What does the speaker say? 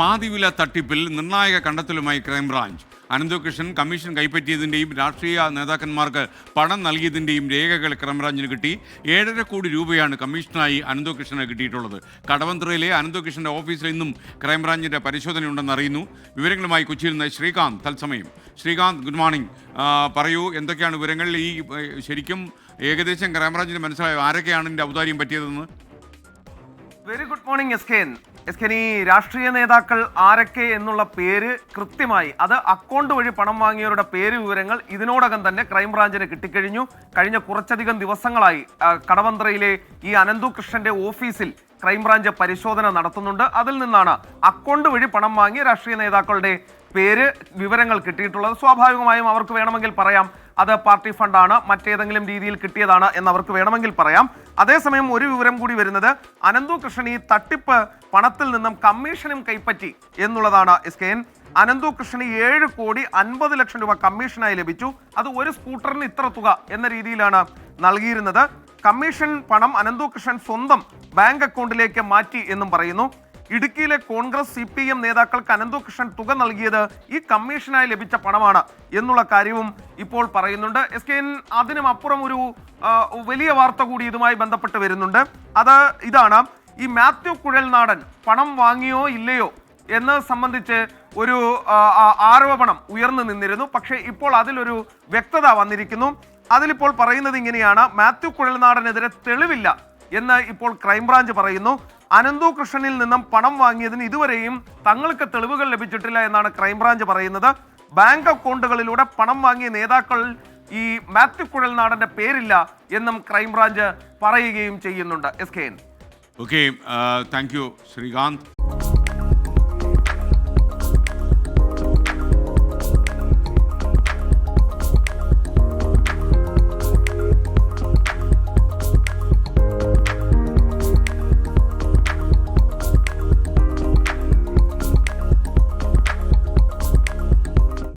പാതിവില തട്ടിപ്പിൽ നിർണായക കണ്ടെത്തലുമായി ക്രൈംബ്രാഞ്ച്. അനന്തകൃഷ്ണൻ കമ്മീഷൻ കൈപ്പറ്റിയതിന്റെയും രാഷ്ട്രീയ നേതാക്കന്മാർക്ക് പണം നൽകിയതിന്റെയും രേഖകൾ ക്രൈംബ്രാഞ്ചിന് കിട്ടി. ഏഴര കോടി രൂപയാണ് കമ്മീഷനായി അനന്തകൃഷ്ണന് കിട്ടിയിട്ടുള്ളത്. കടവന്ത്രയിലെ അനന്തകൃഷ്ണന്റെ ഓഫീസിൽ ഇന്നും ക്രൈംബ്രാഞ്ചിന്റെ പരിശോധനയുണ്ടെന്ന് അറിയുന്നു. വിവരങ്ങളുമായി കൊച്ചിയിൽ നിന്ന് ശ്രീകാന്ത്. തത്സമയം. Sreekanth good morning. പറയൂ എന്തൊക്കെയാണ് വിവരങ്ങൾ? ഈ ശരിക്കും ഏകദേശം ക്രൈംബ്രാഞ്ചിന് മനസ്സിലായോ ആരൊക്കെയാണ് ഇതിന്റെ ഔദാര്യം പറ്റിയതെന്ന്? Very good morning S K N yes ഈ രാഷ്ട്രീയ നേതാക്കൾ ആരൊക്കെ എന്നുള്ള പേര് കൃത്യമായി അത് അക്കൗണ്ട് വഴി പണം വാങ്ങിയവരുടെ പേര് വിവരങ്ങൾ ഇതിനോടകം തന്നെ ക്രൈംബ്രാഞ്ചിന് കിട്ടിക്കഴിഞ്ഞു. കഴിഞ്ഞ കുറച്ചധികം ദിവസങ്ങളായി കടവന്ത്രയിലെ ഈ അനന്തു കൃഷ്ണന്റെ ഓഫീസിൽ ക്രൈംബ്രാഞ്ച് പരിശോധന നടത്തുന്നുണ്ട്. അതിൽ നിന്നാണ് അക്കൗണ്ട് വഴി പണം വാങ്ങിയ രാഷ്ട്രീയ നേതാക്കളുടെ പേര് വിവരങ്ങൾ കിട്ടിയിട്ടുള്ളത്. സ്വാഭാവികമായും അവർക്ക് വേണമെങ്കിൽ പറയാം. അത് പാർട്ടി ഫണ്ടാണ് മറ്റേതെങ്കിലും രീതിയിൽ കിട്ടിയതാണ് എന്ന് അവർക്ക് വേണമെങ്കിൽ പറയാം. അതേസമയം ഒരു വിവരം കൂടി വരുന്നത് അനന്തു കൃഷ്ണൻ ഈ തട്ടിപ്പ് പണത്തിൽ നിന്നും കമ്മീഷനും കൈപ്പറ്റി എന്നുള്ളതാണ് എസ് കെ എൻ. അനന്തു കൃഷ്ണന് ഏഴ് കോടി അൻപത് ലക്ഷം രൂപ കമ്മീഷനായി ലഭിച്ചു. അത് ഒരു സ്കൂട്ടറിന് ഇത്ര തുക എന്ന രീതിയിലാണ് നൽകിയിരുന്നത്. കമ്മീഷൻ പണം അനന്തു കൃഷ്ണൻ സ്വന്തം ബാങ്ക് അക്കൗണ്ടിലേക്ക് മാറ്റി എന്നും പറയുന്നു. ഇടുക്കിയിലെ കോൺഗ്രസ് സി പി എം നേതാക്കൾക്ക് അനന്തു കൃഷ്ണൻ തുക നൽകിയത് ഈ കമ്മീഷനായി ലഭിച്ച പണമാണ് എന്നുള്ള കാര്യവും ഇപ്പോൾ പറയുന്നുണ്ട്. എസ് കെ എൻ അതിനും അപ്പുറം ഒരു വലിയ വാർത്ത കൂടി ഇതുമായി ബന്ധപ്പെട്ട് വരുന്നുണ്ട്. അത് ഇതാണ്. ഈ മാത്യു കുഴൽനാടൻ പണം വാങ്ങിയോ ഇല്ലയോ എന്ന് സംബന്ധിച്ച് ഒരു ആരോപണം ഉയർന്നു നിന്നിരുന്നു. പക്ഷേ ഇപ്പോൾ അതിലൊരു വ്യക്തത വന്നിരിക്കുന്നു. അതിലിപ്പോൾ പറയുന്നത് ഇങ്ങനെയാണ്. മാത്യു കുഴൽനാടനെതിരെ തെളിവില്ല എന്ന് ഇപ്പോൾ ക്രൈംബ്രാഞ്ച് പറയുന്നു. അനന്തു കൃഷ്ണനിൽ നിന്നും പണം വാങ്ങിയതിന് ഇതുവരെയും തങ്ങൾക്ക് തെളിവുകൾ ലഭിച്ചിട്ടില്ല എന്നാണ് ക്രൈംബ്രാഞ്ച് പറയുന്നത്. ബാങ്ക് അക്കൗണ്ടുകളിലൂടെ പണം വാങ്ങിയ നേതാക്കൾ ഈ മാത്യു കുഴൽനാടന്റെ പേരില്ല എന്നും ക്രൈംബ്രാഞ്ച് പറയുകയും ചെയ്യുന്നുണ്ട്. S K N. Okay thank you Sreekanth.